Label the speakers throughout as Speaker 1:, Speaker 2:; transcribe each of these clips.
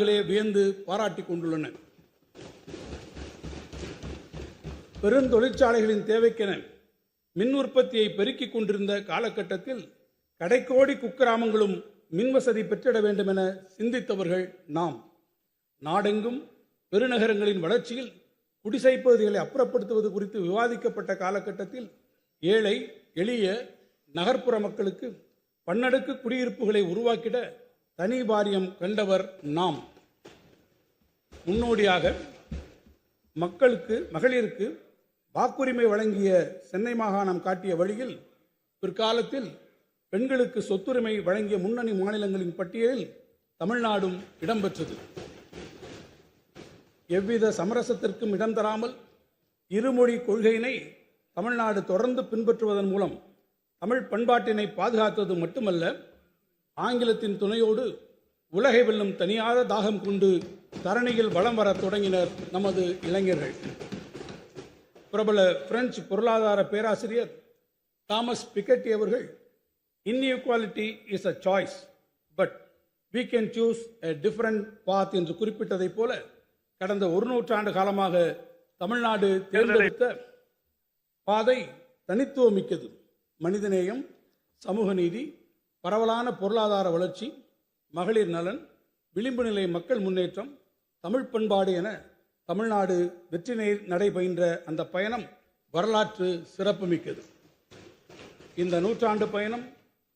Speaker 1: வியந்து பாராட்டிக் கொண்டுள்ளன. பெருந்தொழிற்சாலைகளின் தேவைக்கென மின் உற்பத்தியை பெருக்கிக் கொண்டிருந்த காலகட்டத்தில் கடைக்கோடி குக்கிராமங்களும் மின்வசதி பெற்றிட வேண்டும் என சிந்தித்தவர்கள் நாம். நாடெங்கும் பெருநகரங்களின் வளர்ச்சியில் குடிசை பகுதிகளை அப்புறப்படுத்துவது குறித்து விவாதிக்கப்பட்ட காலகட்டத்தில் ஏழை எளிய நகர்ப்புற மக்களுக்கு பன்னடுக்கு குடியிருப்புகளை உருவாக்கிட தனி வாரியம் கண்டவர் நாம். முன்னோடியாக மக்களுக்கு மகளிருக்கு வாக்குரிமை வழங்கிய சென்னை மாகாணம் காட்டிய வழியில் பிற்காலத்தில் பெண்களுக்கு சொத்துரிமை வழங்கிய முன்னணி மாநிலங்களின் பட்டியலில் தமிழ்நாடும் இடம்பெற்றது. எவ்வித சமரசத்திற்கும் இடம் தராமல் இருமொழி கொள்கையினை தமிழ்நாடு தொடர்ந்து பின்பற்றுவதன் மூலம் தமிழ் பண்பாட்டினை பாதுகாத்தது மட்டுமல்ல ஆங்கிலத்தின் துணையோடு உலகை வெல்லும் தனியாக தாகம் கொண்டு தரணியில் வலம் வரத் தொடங்கினர் நமது இளைஞர்கள். பிரபல பிரெஞ்சு பொருளாதார பேராசிரியர் தாமஸ் பிக்கட்டி அவர்கள் inequality is a choice but we can choose a different path என்று குறிப்பிட்டதைப் போல கடந்த ஒரு நூற்றாண்டு காலமாக தமிழ்நாடு தேர்ந்தெடுத்த பாதை தனித்துவமிக்கது. மனிதநேயம் சமூக நீதி பரவலான பொருளாதார வளர்ச்சி மகளிர் நலன் விளிம்பு நிலை மக்கள் முன்னேற்றம் தமிழ் பண்பாடு என தமிழ்நாடு வெற்றி நெ- அந்த பயணம் வரலாற்று சிறப்புமிக்கது. இந்த நூற்றாண்டு பயணம்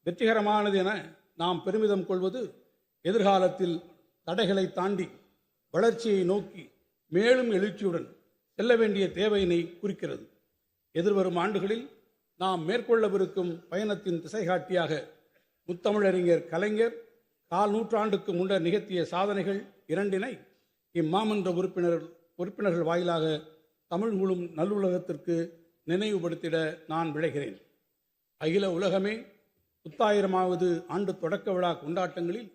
Speaker 1: வெற்றிகரமானது என நாம் பெருமிதம் கொள்வது எதிர்காலத்தில் தடைகளை தாண்டி வளர்ச்சியை நோக்கி மேலும் எழுச்சியுடன் செல்ல வேண்டிய தேவையினை குறிக்கிறது. எதிர்வரும் ஆண்டுகளில் நாம் மேற்கொள்ளவிருக்கும் பயணத்தின் திசைகாட்டியாக முத்தமிழறிஞர் கலைஞர் கால் நூற்றாண்டுக்கு முன்னர் நிகழ்த்திய சாதனைகள் இரண்டினை இம்மாமன்ற உறுப்பினர் உறுப்பினர்கள் வாயிலாக தமிழ் முழும் நல்லுலகத்திற்கு நினைவுபடுத்திட நான் விளைகிறேன் அகில உலகமே புத்தாயிரமாவது ஆண்டு தொடக்க விழா கொண்டாட்டங்களில்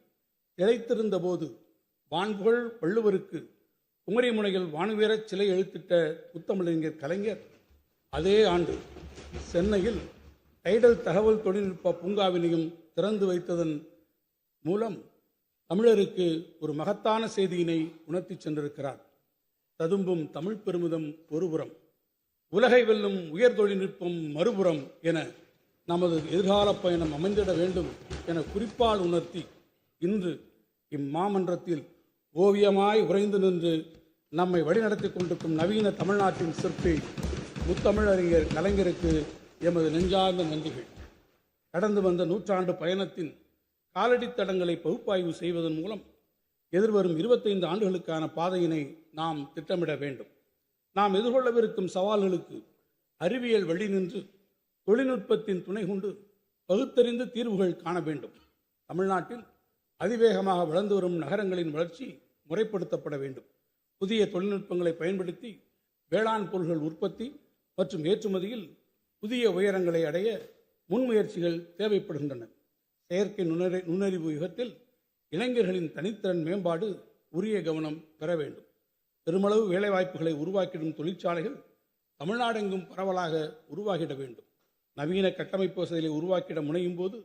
Speaker 1: திளைத்திருந்த போது வான்புகழ் வள்ளுவருக்கு குமரிமுனையில் வானுவீரச் சிலை எழுத்திட்ட முத்தமிழறிஞர் கலைஞர் அதே ஆண்டு சென்னையில் டைடல் தகவல் தொழில்நுட்ப பூங்காவினையும் திறந்து வைத்ததன் மூலம் தமிழருக்கு ஒரு மகத்தான செய்தியினை உணர்த்தி சென்றிருக்கிறார். ததும்பும் தமிழ் பெருமிதம் ஒருபுறம் உலகை வெல்லும் உயர் தொழில்நுட்பம் மறுபுறம் என நமது எதிர்கால பயணம் அமைந்திட வேண்டும் என குறிப்பால் உணர்த்தி இன்று இம்மாமன்றத்தில் ஓவியமாய் உறைந்து நின்று நம்மை வழிநடத்தி கொண்டிருக்கும் நவீன தமிழ்நாட்டின் சிற்பி முத்தமிழறிஞர் கலைஞருக்கு எமது நெஞ்சார்ந்த நன்றிகள். கடந்து வந்த நூற்றாண்டு பயணத்தின் காலடித் தடங்களை பகுப்பாய்வு செய்வதன் மூலம் எதிர்வரும் இருபத்தைந்து ஆண்டுகளுக்கான பாதையினை நாம் திட்டமிட வேண்டும். நாம் எதிர்கொள்ளவிருக்கும் சவால்களுக்கு அறிவியல் வழி நின்று தொழில்நுட்பத்தின் துணை கொண்டு பகுத்தறிந்து தீர்வுகள் காண வேண்டும். தமிழ்நாட்டில் அதிவேகமாக வளர்ந்து வரும் நகரங்களின் வளர்ச்சி முறைப்படுத்தப்பட வேண்டும். புதிய தொழில்நுட்பங்களை பயன்படுத்தி வேளாண் பொருள்கள் உற்பத்தி மற்றும் ஏற்றுமதியில் புதிய உயரங்களை அடைய முன்முயற்சிகள் தேவைப்படுகின்றன. செயற்கை நுண்ணறி நுண்ணறிவு யுகத்தில் இளைஞர்களின் தனித்திறன் மேம்பாடு உரிய கவனம் பெற வேண்டும். பெருமளவு வேலைவாய்ப்புகளை உருவாக்கிடும் தொழிற்சாலைகள் தமிழ்நாடெங்கும் பரவலாக உருவாகிட வேண்டும். நவீன கட்டமைப்பு வசதிகளை உருவாக்கிட முனையும் போது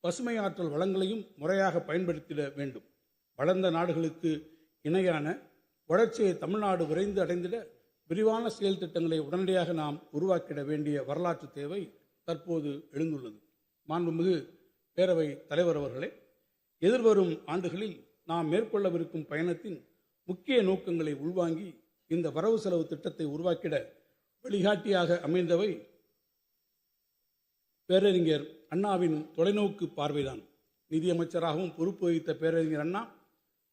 Speaker 1: பசுமை ஆற்றல் வளங்களையும் முறையாக பயன்படுத்திட வேண்டும். வளர்ந்த நாடுகளுக்கு இணையான வளர்ச்சியை தமிழ்நாடு விரைந்து அடைந்திட விரிவான செயல் திட்டங்களை உடனடியாக நாம் உருவாக்கிட வேண்டிய வரலாற்று தேவை தற்போது எழுந்துள்ளது. மாண்புமிகு பேரவை தலைவர் அவர்களே எதிர்வரும் ஆண்டுகளில் நாம் மேற்கொள்ளவிருக்கும் பயணத்தின் முக்கிய நோக்கங்களை உள்வாங்கி இந்த வரவு செலவு திட்டத்தை உருவாக்கிட வழிகாட்டியாக அமைந்தவை பேரறிஞர் அண்ணாவின் தொலைநோக்கு பார்வைதான். நிதியமைச்சராகவும் பொறுப்பு வகித்த பேரறிஞர் அண்ணா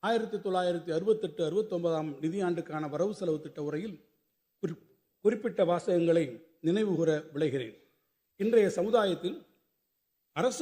Speaker 1: ஆயிரத்தி தொள்ளாயிரத்தி அறுபத்தெட்டு அறுபத்தொன்பதாம் நிதியாண்டுக்கான வரவு செலவு திட்ட உரையில் குறிப்பிட்ட வாசகங்களை நினைவுகூர விளைகிறேன் இன்றைய சமுதாயத்தில் அரசு